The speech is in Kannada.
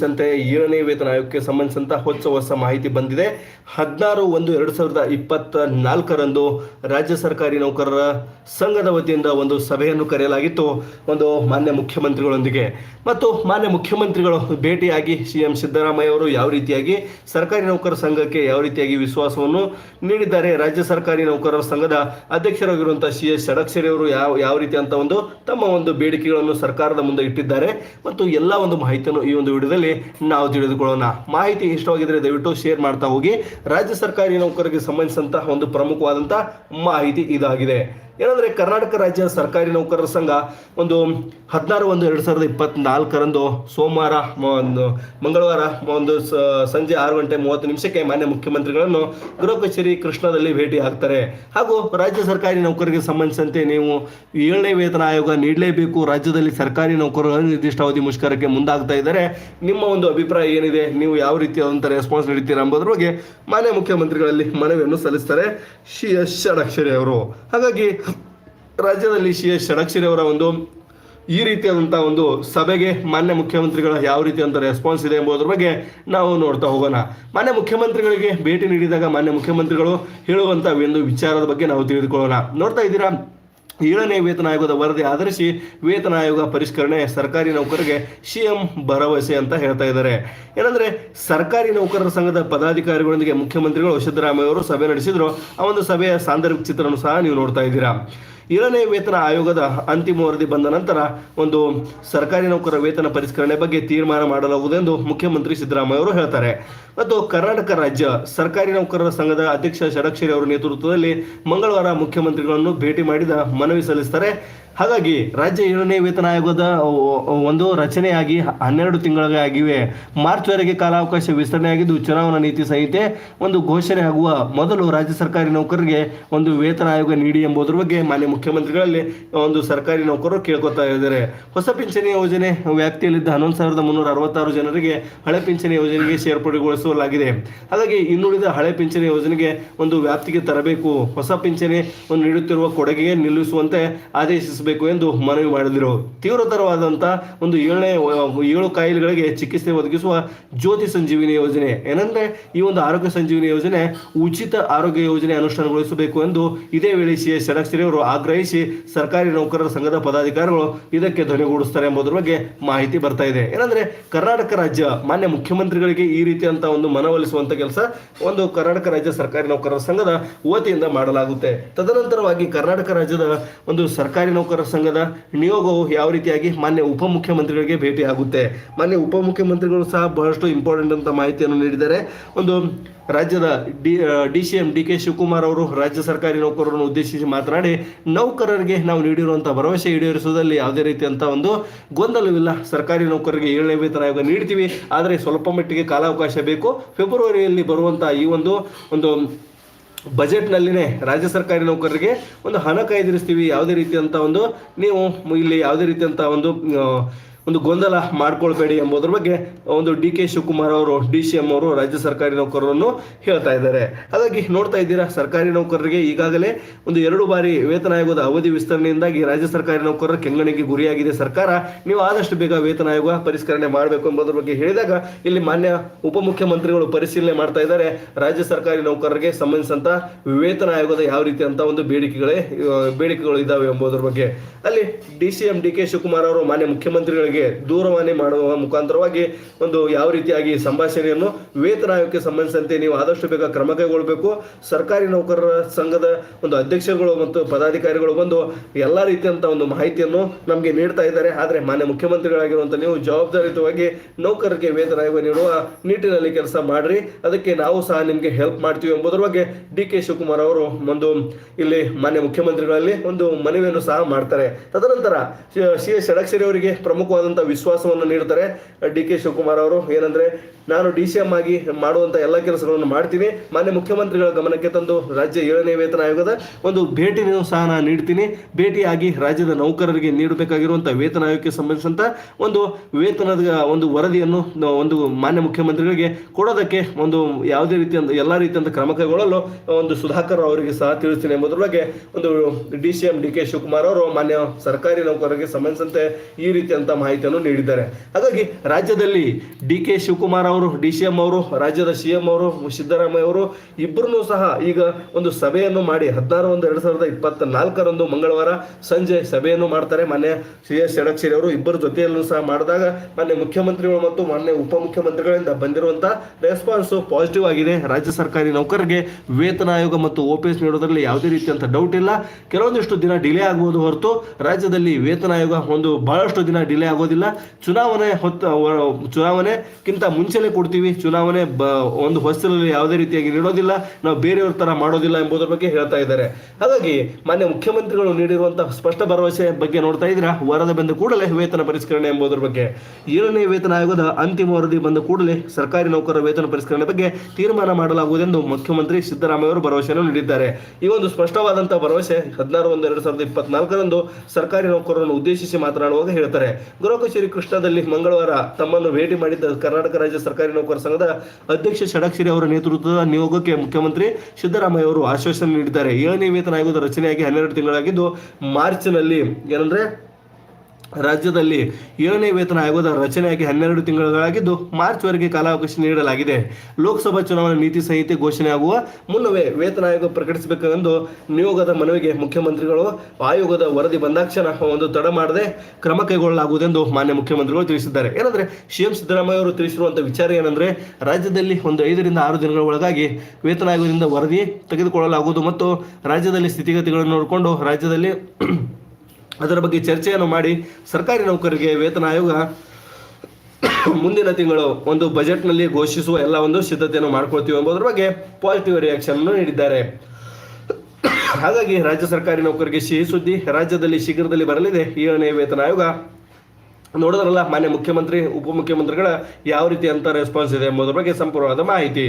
ಸಂಬಂಧಿಸಿದಂತೆ ಏಳನೇ ವೇತನ ಆಯೋಗಕ್ಕೆ ಸಂಬಂಧಿಸಿದಂತ ಹೊಸ ಹೊಸ ಮಾಹಿತಿ ಬಂದಿದೆ. ಹದಿನಾರು ಒಂದು ಎರಡು ಸಾವಿರದ ಇಪ್ಪತ್ತ ನಾಲ್ಕರಂದು ರಾಜ್ಯ ಸರ್ಕಾರಿ ನೌಕರರ ಸಂಘದ ವತಿಯಿಂದ ಒಂದು ಸಭೆಯನ್ನು ಕರೆಯಲಾಗಿತ್ತು. ಒಂದು ಮಾನ್ಯ ಮುಖ್ಯಮಂತ್ರಿಗಳೊಂದಿಗೆ. ಮತ್ತು ಮಾನ್ಯ ಮುಖ್ಯಮಂತ್ರಿಗಳು ಭೇಟಿಯಾಗಿ ಸಿ ಎಂ ಸಿದ್ದರಾಮಯ್ಯ ಅವರು ಯಾವ ರೀತಿಯಾಗಿ ಸರ್ಕಾರಿ ನೌಕರರ ಸಂಘಕ್ಕೆ ಯಾವ ರೀತಿಯಾಗಿ ವಿಶ್ವಾಸವನ್ನು ನೀಡಿದ್ದಾರೆ, ರಾಜ್ಯ ಸರ್ಕಾರಿ ನೌಕರರ ಸಂಘದ ಅಧ್ಯಕ್ಷರಾಗಿರುವಂತಹ ಸಿ ಎಸ್ ಷಡಕ್ಷರಿ ಅವರು ಯಾವ ಯಾವ ರೀತಿ ಅಂತ ಒಂದು ತಮ್ಮ ಒಂದು ಬೇಡಿಕೆಗಳನ್ನು ಸರ್ಕಾರದ ಮುಂದೆ ಇಟ್ಟಿದ್ದಾರೆ. ಮತ್ತು ಎಲ್ಲ ಒಂದು ಮಾಹಿತಿಯನ್ನು ಈ ಒಂದು ವಿಡಿಯೋದಲ್ಲಿ ನಾವು ತಿಳಿದುಕೊಳ್ಳೋಣ. ಮಾಹಿತಿ ಇಷ್ಟವಾಗಿದ್ರೆ ದಯವಿಟ್ಟು ಶೇರ್ ಮಾಡ್ತಾ ಹೋಗಿ. ರಾಜ್ಯ ಸರ್ಕಾರಿ ನೌಕರರಿಗೆ ಸಂಬಂಧಿಸಿದಂತಹ ಒಂದು ಪ್ರಮುಖವಾದಂತಹ ಮಾಹಿತಿ ಇದಾಗಿದೆ. ಏನಂದ್ರೆ ಕರ್ನಾಟಕ ರಾಜ್ಯ ಸರ್ಕಾರಿ ನೌಕರರ ಸಂಘ ಒಂದು ಹದಿನಾರು ಒಂದು ಎರಡು ಸಾವಿರದ ಇಪ್ಪತ್ತ್ನಾಲ್ಕರಂದು ಸೋಮವಾರ ಒಂದು ಮಂಗಳವಾರ ಒಂದು ಸಂಜೆ ಆರು ಗಂಟೆ ಮೂವತ್ತು ನಿಮಿಷಕ್ಕೆ ಮಾನ್ಯ ಮುಖ್ಯಮಂತ್ರಿಗಳನ್ನು ಗೃಹ ಕಚೇರಿ ಕೃಷ್ಣದಲ್ಲಿ ಭೇಟಿ ಆಗ್ತಾರೆ. ಹಾಗೂ ರಾಜ್ಯ ಸರ್ಕಾರಿ ನೌಕರರಿಗೆ ಸಂಬಂಧಿಸಿದಂತೆ ನೀವು ಏಳನೇ ವೇತನ ಆಯೋಗ ನೀಡಲೇಬೇಕು. ರಾಜ್ಯದಲ್ಲಿ ಸರ್ಕಾರಿ ನೌಕರರು ಅನಿರ್ದಿಷ್ಟಾವಧಿ ಮುಷ್ಕರಕ್ಕೆ ಮುಂದಾಗ್ತಾ ಇದ್ದಾರೆ. ನಿಮ್ಮ ಒಂದು ಅಭಿಪ್ರಾಯ ಏನಿದೆ? ನೀವು ಯಾವ ರೀತಿ ರೀತಿಯಾದಂಥ ರೆಸ್ಪಾನ್ಸ್ ನೀಡ್ತೀರಾ ಎಂಬುದರ ಬಗ್ಗೆ ಮಾನ್ಯ ಮುಖ್ಯಮಂತ್ರಿಗಳಲ್ಲಿ ಮನವಿಯನ್ನು ಸಲ್ಲಿಸ್ತಾರೆ ಶಿ ಎಸ್. ಷಡಕ್ಷರಿ ಅವರು. ಹಾಗಾಗಿ ರಾಜ್ಯದಲ್ಲಿ ಸಿ ಎಸ್ ಷಡಕ್ಷರಿಯವರ ಒಂದು ಈ ರೀತಿಯಾದಂಥ ಒಂದು ಸಭೆಗೆ ಮಾನ್ಯ ಮುಖ್ಯಮಂತ್ರಿಗಳ ಯಾವ ರೀತಿಯಾದಂಥ ರೆಸ್ಪಾನ್ಸ್ ಇದೆ ಎಂಬುದರ ಬಗ್ಗೆ ನಾವು ನೋಡ್ತಾ ಹೋಗೋಣ. ಮಾನ್ಯ ಮುಖ್ಯಮಂತ್ರಿಗಳಿಗೆ ಭೇಟಿ ನೀಡಿದಾಗ ಮಾನ್ಯ ಮುಖ್ಯಮಂತ್ರಿಗಳು ಹೇಳುವಂಥ ಒಂದು ವಿಚಾರದ ಬಗ್ಗೆ ನಾವು ತಿಳಿದುಕೊಳ್ಳೋಣ. ನೋಡ್ತಾ ಇದ್ದೀರಾ? ಏಳನೇ ವೇತನ ಆಯೋಗದ ವರದಿ ಆಧರಿಸಿ ವೇತನ ಆಯೋಗ ಪರಿಷ್ಕರಣೆ ಸರ್ಕಾರಿ ನೌಕರರಿಗೆ ಸಿಎಂ ಭರವಸೆ ಅಂತ ಹೇಳ್ತಾ ಇದ್ದಾರೆ. ಏನಂದ್ರೆ ಸರ್ಕಾರಿ ನೌಕರರ ಸಂಘದ ಪದಾಧಿಕಾರಿಗಳೊಂದಿಗೆ ಮುಖ್ಯಮಂತ್ರಿಗಳು ಸಿದ್ದರಾಮಯ್ಯ ಅವರು ಸಭೆ ನಡೆಸಿದ್ರು. ಆ ಒಂದು ಸಭೆಯ ಸಾಂದರ್ಭಿಕ ಚಿತ್ರವನ್ನು ಸಹ ನೀವು ನೋಡ್ತಾ ಇದ್ದೀರಾ. ಏಳನೇ ವೇತನ ಆಯೋಗದ ಅಂತಿಮ ವರದಿ ಬಂದ ನಂತರ ಒಂದು ಸರ್ಕಾರಿ ನೌಕರರ ವೇತನ ಪರಿಷ್ಕರಣೆ ಬಗ್ಗೆ ತೀರ್ಮಾನ ಮಾಡಲಾಗುವುದೆಂದು ಮುಖ್ಯಮಂತ್ರಿ ಸಿದ್ದರಾಮಯ್ಯ ಅವರು ಹೇಳ್ತಾರೆ. ಮತ್ತು ಕರ್ನಾಟಕ ರಾಜ್ಯ ಸರ್ಕಾರಿ ನೌಕರರ ಸಂಘದ ಅಧ್ಯಕ್ಷ ಷಡಕ್ಷರಿ ಅವರ ನೇತೃತ್ವದಲ್ಲಿ ಮಂಗಳವಾರ ಮುಖ್ಯಮಂತ್ರಿಗಳನ್ನು ಭೇಟಿ ಮಾಡಿದ ಮನವಿ ಸಲ್ಲಿಸ್ತಾರೆ ಹಾಗಾಗಿ ರಾಜ್ಯ ಏಳನೇ ವೇತನ ಆಯೋಗದ ಒಂದು ರಚನೆಯಾಗಿ ಹನ್ನೆರಡು ತಿಂಗಳಿಗೆ ಆಗಿವೆ. ಮಾರ್ಚ್ವರೆಗೆ ಕಾಲಾವಕಾಶ ವಿಸ್ತರಣೆಯಾಗಿದ್ದು ಚುನಾವಣಾ ನೀತಿ ಸಂಹಿತೆ ಒಂದು ಘೋಷಣೆ ಆಗುವ ಮೊದಲು ರಾಜ್ಯ ಸರ್ಕಾರಿ ನೌಕರರಿಗೆ ಒಂದು ವೇತನ ಆಯೋಗ ನೀಡಿ ಎಂಬುದರ ಬಗ್ಗೆ ಮಾನ್ಯ ಮುಖ್ಯಮಂತ್ರಿಗಳಲ್ಲಿ ಒಂದು ಸರ್ಕಾರಿ ನೌಕರರು ಕೇಳ್ಕೊತಾ ಇದ್ದಾರೆ. ಹೊಸ ಪಿಂಚಣಿ ಯೋಜನೆ ವ್ಯಾಪ್ತಿಯಲ್ಲಿದ್ದ ಹನ್ನೊಂದು ಸಾವಿರದ ಮುನ್ನೂರ ಅರವತ್ತಾರು ಜನರಿಗೆ ಹಳೆ ಪಿಂಚಣಿ ಯೋಜನೆಗೆ ಸೇರ್ಪಡೆಗೊಳಿಸಲಾಗಿದೆ. ಹಾಗಾಗಿ ಇನ್ನುಳಿದ ಹಳೆ ಪಿಂಚಣಿ ಯೋಜನೆಗೆ ಒಂದು ವ್ಯಾಪ್ತಿಗೆ ತರಬೇಕು. ಹೊಸ ಪಿಂಚಣಿ ನೀಡುತ್ತಿರುವ ಕೊಡುಗೆಗೆ ನಿಲ್ಲಿಸುವಂತೆ ಆದೇಶಿಸಬೇಕು. ಎಂದು ಮನವಿ ಮಾಡಿದರು. ತೀವ್ರತರವಾದಂಥ ಒಂದು ಏಳನೇ, ಏಳು ಕಾಯಿಲೆಗಳಿಗೆ ಚಿಕಿತ್ಸೆ ಒದಗಿಸುವ ಜ್ಯೋತಿ ಸಂಜೀವಿನಿ ಯೋಜನೆ. ಏನಂದ್ರೆ, ಈ ಒಂದು ಆರೋಗ್ಯ ಸಂಜೀವಿನಿ ಯೋಜನೆ ಉಚಿತ ಆರೋಗ್ಯ ಯೋಜನೆ ಅನುಷ್ಠಾನಗೊಳಿಸಬೇಕು ಎಂದು ಇದೇ ವೇಳೆ ಸಿ ಎಸ್ ಅವರು ಆಗ್ರಹಿಸಿ ಸರ್ಕಾರಿ ನೌಕರರ ಸಂಘದ ಪದಾಧಿಕಾರಿಗಳು ಇದಕ್ಕೆ ಧ್ವನಿಗೂಡಿಸ್ತಾರೆ ಎಂಬುದರ ಬಗ್ಗೆ ಮಾಹಿತಿ ಬರ್ತಾ ಇದೆ. ಏನಂದ್ರೆ, ಕರ್ನಾಟಕ ರಾಜ್ಯ ಮಾನ್ಯ ಮುಖ್ಯಮಂತ್ರಿಗಳಿಗೆ ಈ ರೀತಿಯಂತ ಒಂದು ಮನವೊಲಿಸುವಂತ ಕೆಲಸ ಒಂದು ಕರ್ನಾಟಕ ರಾಜ್ಯ ಸರ್ಕಾರಿ ನೌಕರರ ಸಂಘದ ವತಿಯಿಂದ ಮಾಡಲಾಗುತ್ತೆ. ತದನಂತರವಾಗಿ ಕರ್ನಾಟಕ ರಾಜ್ಯದ ಒಂದು ಸರ್ಕಾರಿ ನೌಕರರ ಸಂಘದ ನಿಯೋಗವು ಯಾವ ರೀತಿಯಾಗಿ ಮಾನ್ಯ ಉಪಮುಖ್ಯಮಂತ್ರಿಗಳಿಗೆ ಭೇಟಿ ಆಗುತ್ತೆ ಮಾನ್ಯ ಉಪಮುಖ್ಯಮಂತ್ರಿಗಳು ಸಹ ಬಹಳಷ್ಟು ಇಂಪಾರ್ಟೆಂಟ್ ಅಂತ ಮಾಹಿತಿಯನ್ನು ನೀಡಿದ್ದಾರೆ. ಒಂದು ರಾಜ್ಯದ D D C M D K Shivakumar ಅವರು ರಾಜ್ಯ ಸರ್ಕಾರಿ ನೌಕರರನ್ನು ಉದ್ದೇಶಿಸಿ ಮಾತನಾಡಿ, ನೌಕರರಿಗೆ ನಾವು ನೀಡಿರುವಂಥ ಭರವಸೆ ಈಡೇರಿಸುವುದರಲ್ಲಿ ಯಾವುದೇ ರೀತಿಯಂಥ ಒಂದು ಗೊಂದಲವಿಲ್ಲ. ಸರ್ಕಾರಿ ನೌಕರರಿಗೆ ಏಳನೇ ವೇತನ ಆಯೋಗ ನೀಡ್ತೀವಿ. ಆದರೆ ಸ್ವಲ್ಪ ಮಟ್ಟಿಗೆ ಕಾಲಾವಕಾಶ ಬೇಕು. ಫೆಬ್ರವರಿಯಲ್ಲಿ ಬರುವಂಥ ಈ ಒಂದು ಒಂದು ಬಜೆಟ್ನಲ್ಲಿನೇ ರಾಜ್ಯ ಸರ್ಕಾರಿ ನೌಕರರಿಗೆ ಒಂದು ಹಣ ಕಾಯ್ದಿರಿಸ್ತೀವಿ ಯಾವುದೇ ರೀತಿಯಂಥ ಒಂದು ನೀವು ಇಲ್ಲಿ ಯಾವುದೇ ರೀತಿಯಂಥ ಒಂದು ಒಂದು ಗೊಂದಲ ಮಾಡ್ಕೊಳ್ಬೇಡಿ ಎಂಬುದರ ಬಗ್ಗೆ ಒಂದು ಡಿ ಕೆ ಶಿವಕುಮಾರ್ ಅವರು, ಡಿ ಸಿ ಎಂ ಅವರು, ರಾಜ್ಯ ಸರ್ಕಾರಿ ನೌಕರರನ್ನು ಹೇಳ್ತಾ ಇದ್ದಾರೆ. ಹಾಗಾಗಿ ನೋಡ್ತಾ ಇದ್ದೀರಾ, ಸರ್ಕಾರಿ ನೌಕರರಿಗೆ ಈಗಾಗಲೇ ಒಂದು ಎರಡು ಬಾರಿ ವೇತನ ಆಯೋಗದ ಅವಧಿ ವಿಸ್ತರಣೆಯಿಂದಾಗಿ ರಾಜ್ಯ ಸರ್ಕಾರಿ ನೌಕರರ ಕೆಂಗಣಿಗೆ ಗುರಿಯಾಗಿದೆ ಸರ್ಕಾರ. ನೀವು ಆದಷ್ಟು ಬೇಗ ವೇತನ ಆಯೋಗ ಪರಿಷ್ಕರಣೆ ಮಾಡಬೇಕು ಎಂಬುದರ ಬಗ್ಗೆ ಹೇಳಿದಾಗ ಇಲ್ಲಿ ಮಾನ್ಯ ಉಪಮುಖ್ಯಮಂತ್ರಿಗಳು ಪರಿಶೀಲನೆ ಮಾಡ್ತಾ ಇದ್ದಾರೆ. ರಾಜ್ಯ ಸರ್ಕಾರಿ ನೌಕರರಿಗೆ ಸಂಬಂಧಿಸಿದಂತ ವೇತನ ಆಯೋಗದ ಯಾವ ರೀತಿ ಅಂತ ಒಂದು ಬೇಡಿಕೆಗಳೇ, ಬೇಡಿಕೆಗಳು ಇದ್ದಾವೆ ಎಂಬುದರ ಬಗ್ಗೆ. ಅಲ್ಲಿ D C M, D K Shivakumar ಅವರು ಮಾನ್ಯ ಮುಖ್ಯಮಂತ್ರಿಗಳಿಗೆ ದೂರವಾಣಿ ಮಾಡುವ ಮುಖಾಂತರವಾಗಿ ಒಂದು ಯಾವ ರೀತಿಯಾಗಿ ಸಂಭಾಷಣೆಯನ್ನು ವೇತನ ಆಯೋಗಕ್ಕೆ ಸಂಬಂಧಿಸಿದಂತೆ ನೀವು ಆದಷ್ಟು ಬೇಗ ಕ್ರಮ ಕೈಗೊಳ್ಳಬೇಕು. ಸರ್ಕಾರಿ ನೌಕರರ ಸಂಘದ ಒಂದು ಅಧ್ಯಕ್ಷರುಗಳು ಮತ್ತು ಪದಾಧಿಕಾರಿಗಳು ಬಂದು ಎಲ್ಲ ರೀತಿಯಂತ ಒಂದು ಮಾಹಿತಿಯನ್ನು ನಮಗೆ ನೀಡ್ತಾ ಇದ್ದಾರೆ. ಆದರೆ ಮಾನ್ಯ ಮುಖ್ಯಮಂತ್ರಿಗಳಾಗಿರುವಂತ ನೀವು ಜವಾಬ್ದಾರಿಯುತವಾಗಿ ನೌಕರರಿಗೆ ವೇತನ ಆಯೋಗ ನೀಡುವ ನಿಟ್ಟಿನಲ್ಲಿ ಕೆಲಸ ಮಾಡ್ರಿ. ಅದಕ್ಕೆ ನಾವು ಸಹ ನಿಮಗೆ ಹೆಲ್ಪ್ ಮಾಡ್ತೀವಿ ಎಂಬುದರ ಬಗ್ಗೆ ಡಿ ಕೆ ಶಿವಕುಮಾರ್ ಅವರು ಒಂದು ಇಲ್ಲಿ ಮಾನ್ಯ ಮುಖ್ಯಮಂತ್ರಿಗಳಲ್ಲಿ ಒಂದು ಮನವಿಯನ್ನು ಸಹ ಮಾಡ್ತಾರೆ. ತದನಂತರ ಸಿ ಎಸ್ ಷಡಕ್ಷರಿ ಅವರಿಗೆ ಪ್ರಮುಖವಾದಂತಹ ವಿಶ್ವಾಸವನ್ನು ನೀಡ್ತಾರೆ. ಡಿ ಕೆ ಶಿವಕುಮಾರ್ ಅವರು ಏನಂದ್ರೆ, ನಾನು ಡಿ ಸಿ ಎಂ ಆಗಿ ಮಾಡುವಂತ ಎಲ್ಲ ಕೆಲಸಗಳನ್ನು ಮಾಡ್ತೀನಿ. ಮಾನ್ಯ ಮುಖ್ಯಮಂತ್ರಿಗಳ ಗಮನಕ್ಕೆ ತಂದು ರಾಜ್ಯ ಏಳನೇ ವೇತನ ಆಯೋಗದ ಒಂದು ಭೇಟಿ ಸಹ ನಾನು ನೀಡ್ತೀನಿ. ಭೇಟಿಯಾಗಿ ರಾಜ್ಯದ ನೌಕರರಿಗೆ ನೀಡಬೇಕಾಗಿರುವಂಥ ವೇತನ ಆಯೋಗಕ್ಕೆ ಸಂಬಂಧಿಸಿದಂಥ ಒಂದು ವೇತನದ, ಒಂದು ವರದಿಯನ್ನು ಒಂದು ಮಾನ್ಯ ಮುಖ್ಯಮಂತ್ರಿಗಳಿಗೆ ಕೊಡೋದಕ್ಕೆ ಒಂದು ಯಾವುದೇ ರೀತಿಯ, ಎಲ್ಲ ರೀತಿಯಂತ ಕ್ರಮ ಕೈಗೊಳ್ಳಲು ಒಂದು ಸುಧಾಕರ್ ಅವರಿಗೆ ಸಹ ತಿಳಿಸ್ತೀನಿ ಎಂಬುದರ ಬಗ್ಗೆ ಒಂದು D C M D K Shivakumar ಅವರು ಮಾನ್ಯ ಸರ್ಕಾರಿ ನೌಕರರಿಗೆ ಸಂಬಂಧಿಸಿದಂತೆ ಈ ರೀತಿಯಂತ ಮಾಹಿತಿ ಮಾಹಿತಿಯನ್ನು ನೀಡಿದ್ದಾರೆ. ಹಾಗಾಗಿ ರಾಜ್ಯದಲ್ಲಿ ಡಿ ಕೆ ಶಿವಕುಮಾರ್ ಅವರು, ಡಿ ಸಿ ಎಂ ಅವರು, ರಾಜ್ಯದ ಸಿ ಎಂ ಅವರು, ಸಿದ್ದರಾಮಯ್ಯ ಅವರು ಇಬ್ಬರನ್ನೂ ಸಹ ಈಗ ಒಂದು ಸಭೆಯನ್ನು ಮಾಡಿ ಹದಿನಾರು ಒಂದು ಎರಡು ಸಾವಿರದ ಇಪ್ಪತ್ತ ನಾಲ್ಕರಂದು ಮಂಗಳವಾರ ಸಂಜೆ ಸಭೆಯನ್ನು ಮಾಡ್ತಾರೆ. ಮಾನ್ಯ ಸಿ ಎಸ್ ಷಡಕ್ಷರಿ ಅವರು ಇಬ್ಬರ ಜೊತೆಯಲ್ಲೂ ಸಹ ಮಾಡಿದಾಗ ಮಾನ್ಯ ಮುಖ್ಯಮಂತ್ರಿಗಳು ಮತ್ತು ಮಾನ್ಯ ಉಪಮುಖ್ಯಮಂತ್ರಿಗಳಿಂದ ಬಂದಿರುವಂತಹ ರೆಸ್ಪಾನ್ಸ್ ಪಾಸಿಟಿವ್ ಆಗಿದೆ. ರಾಜ್ಯ ಸರ್ಕಾರಿ ನೌಕರರಿಗೆ ವೇತನ ಆಯೋಗ ಮತ್ತು ಓಪಿಎಸ್ ನೀಡೋದ್ರಲ್ಲಿ ಯಾವುದೇ ರೀತಿಯಂತ ಡೌಟ್ ಇಲ್ಲ. ಕೆಲವೊಂದಿಷ್ಟು ದಿನ ಡಿಲೇ ಆಗಬಹುದು ಹೊರತು ರಾಜ್ಯದಲ್ಲಿ ವೇತನ ಆಯೋಗ ಒಂದು ಬಹಳಷ್ಟು ದಿನ ಡಿಲೇ ಆಗೋದಿಲ್ಲ. ಚುನಾವಣೆ ಹೊತ್ತು ಚುನಾವಣೆಗಿಂತ ಮುಂಚೆನೆ ಕೊಡ್ತೀವಿ. ಚುನಾವಣೆ ಬ- ಒಂದು ಹೊಸಲಲ್ಲಿ ಯಾವುದೇ ರೀತಿಯಾಗಿ ನೀಡೋದಿಲ್ಲ. ನಾವು ಬೇರೆಯವ್ರ ಥರ ಮಾಡೋದಿಲ್ಲ ಎಂಬುದರ ಬಗ್ಗೆ ಹೇಳ್ತಾ ಇದ್ದಾರೆ. ಹಾಗಾಗಿ ಮಾನ್ಯ ಮುಖ್ಯಮಂತ್ರಿಗಳು ನೀಡಿರುವಂತಹ ಸ್ಪಷ್ಟ ಭರವಸೆ ಬಗ್ಗೆ ನೋಡ್ತಾ ಇದ್ದೀರಾ? ವರದಿ ಬಂದ ಕೂಡಲೇ ವೇತನ ಪರಿಷ್ಕರಣೆ ಎಂಬುದರ ಬಗ್ಗೆ. ಏಳನೇ ವೇತನ ಆಯೋಗದ ಅಂತಿಮ ವರದಿ ಬಂದ ಕೂಡಲೇ ಸರ್ಕಾರಿ ನೌಕರರ ವೇತನ ಪರಿಷ್ಕರಣೆ ಬಗ್ಗೆ ತೀರ್ಮಾನ ಮಾಡಲಾಗುವುದೆಂದು ಮುಖ್ಯಮಂತ್ರಿ ಸಿದ್ದರಾಮಯ್ಯ ಅವರು ಭರವಸೆಯನ್ನು ನೀಡಿದ್ದಾರೆ. ಈ ಒಂದು ಸ್ಪಷ್ಟವಾದಂತಹ ಭರವಸೆ ಹದಿನಾರು ಒಂದು ಎರಡು ಸಾವಿರದ ಇಪ್ಪತ್ನಾಲ್ಕರಂದು ಸರ್ಕಾರಿ ನೌಕರರನ್ನು ಉದ್ದೇಶಿಸಿ ಮಾತನಾಡುವಾಗ ಹೇಳ್ತಾರೆ. ಗೃಹ ಕಚೇರಿ ಕೃಷ್ಣದಲ್ಲಿ ಮಂಗಳವಾರ ತಮ್ಮನ್ನು ಭೇಟಿ ಮಾಡಿದ್ದ ಕರ್ನಾಟಕ ರಾಜ್ಯ ಸರ್ಕಾರಿ ನೌಕರ ಸಂಘದ ಅಧ್ಯಕ್ಷ ಷಡಕ್ಷರಿ ಅವರ ನೇತೃತ್ವದ ನಿಯೋಗಕ್ಕೆ ಮುಖ್ಯಮಂತ್ರಿ ಸಿದ್ದರಾಮಯ್ಯ ಅವರು ಆಶ್ವಾಸನೆ ನೀಡಿದ್ದಾರೆ. ವೇತನ ಆಯೋಗದ ರಚನೆಯಾಗಿ ಹನ್ನೆರಡು ತಿಂಗಳಾಗಿದ್ದು ಮಾರ್ಚ್ನಲ್ಲಿ ಏನಂದ್ರೆ ರಾಜ್ಯದಲ್ಲಿ ಏಳನೇ ವೇತನ ಆಯೋಗದ ರಚನೆಯಾಗಿ ಹನ್ನೆರಡು ತಿಂಗಳುಗಳಾಗಿದ್ದು ಮಾರ್ಚ್ವರೆಗೆ ಕಾಲಾವಕಾಶ ನೀಡಲಾಗಿದೆ. ಲೋಕಸಭಾ ಚುನಾವಣಾ ನೀತಿ ಸಂಹಿತೆ ಆಗುವ ಮುನ್ನವೇ ವೇತನ ಆಯೋಗ ಪ್ರಕಟಿಸಬೇಕೆಂದು ನಿಯೋಗದ ಮನವಿಗೆ ಮುಖ್ಯಮಂತ್ರಿಗಳು ಆಯೋಗದ ವರದಿ ಬಂದಾಕ್ಷಣ ಒಂದು ತಡ ಮಾಡದೆ ಕ್ರಮ ಕೈಗೊಳ್ಳಲಾಗುವುದೆಂದು ಮಾನ್ಯ ಮುಖ್ಯಮಂತ್ರಿಗಳು ತಿಳಿಸಿದ್ದಾರೆ. ಏನಂದ್ರೆ ಸಿಎಂ ಸಿದ್ದರಾಮಯ್ಯ ಅವರು ತಿಳಿಸಿರುವಂತಹ ವಿಚಾರ ಏನಂದ್ರೆ ರಾಜ್ಯದಲ್ಲಿ ಒಂದು ಐದರಿಂದ ಆರು ದಿನಗಳ ಒಳಗಾಗಿ ವೇತನ ಆಯೋಗದಿಂದ ವರದಿ ತೆಗೆದುಕೊಳ್ಳಲಾಗುವುದು ಮತ್ತು ರಾಜ್ಯದಲ್ಲಿ ಸ್ಥಿತಿಗತಿಗಳನ್ನು ನೋಡಿಕೊಂಡು ರಾಜ್ಯದಲ್ಲಿ ಅದರ ಬಗ್ಗೆ ಚರ್ಚೆಯನ್ನು ಮಾಡಿ ಸರ್ಕಾರಿ ನೌಕರರಿಗೆ ವೇತನ ಆಯೋಗ ಮುಂದಿನ ತಿಂಗಳು ಒಂದು ಬಜೆಟ್ನಲ್ಲಿ ಘೋಷಿಸುವ ಎಲ್ಲ ಒಂದು ಸಿದ್ಧತೆಯನ್ನು ಮಾಡ್ಕೊಳ್ತೀವಿ ಎಂಬುದರ ಬಗ್ಗೆ ಪಾಸಿಟಿವ್ ರಿಯಾಕ್ಷನ್ ನೀಡಿದ್ದಾರೆ. ಹಾಗಾಗಿ ರಾಜ್ಯ ಸರ್ಕಾರಿ ನೌಕರಿಗೆ ಸಿಹಿ ಸುದ್ದಿ ರಾಜ್ಯದಲ್ಲಿ ಶೀಘ್ರದಲ್ಲಿ ಬರಲಿದೆ. ಏಳನೇ ವೇತನ ಆಯೋಗ ನೋಡಿದ್ರಲ್ಲ ಮಾನ್ಯ ಮುಖ್ಯಮಂತ್ರಿ, ಉಪಮುಖ್ಯಮಂತ್ರಿಗಳ ಯಾವ ರೀತಿ ಅಂತ ರೆಸ್ಪಾನ್ಸ್ ಇದೆ ಎಂಬುದರ ಬಗ್ಗೆ ಸಂಪೂರ್ಣವಾದ ಮಾಹಿತಿ.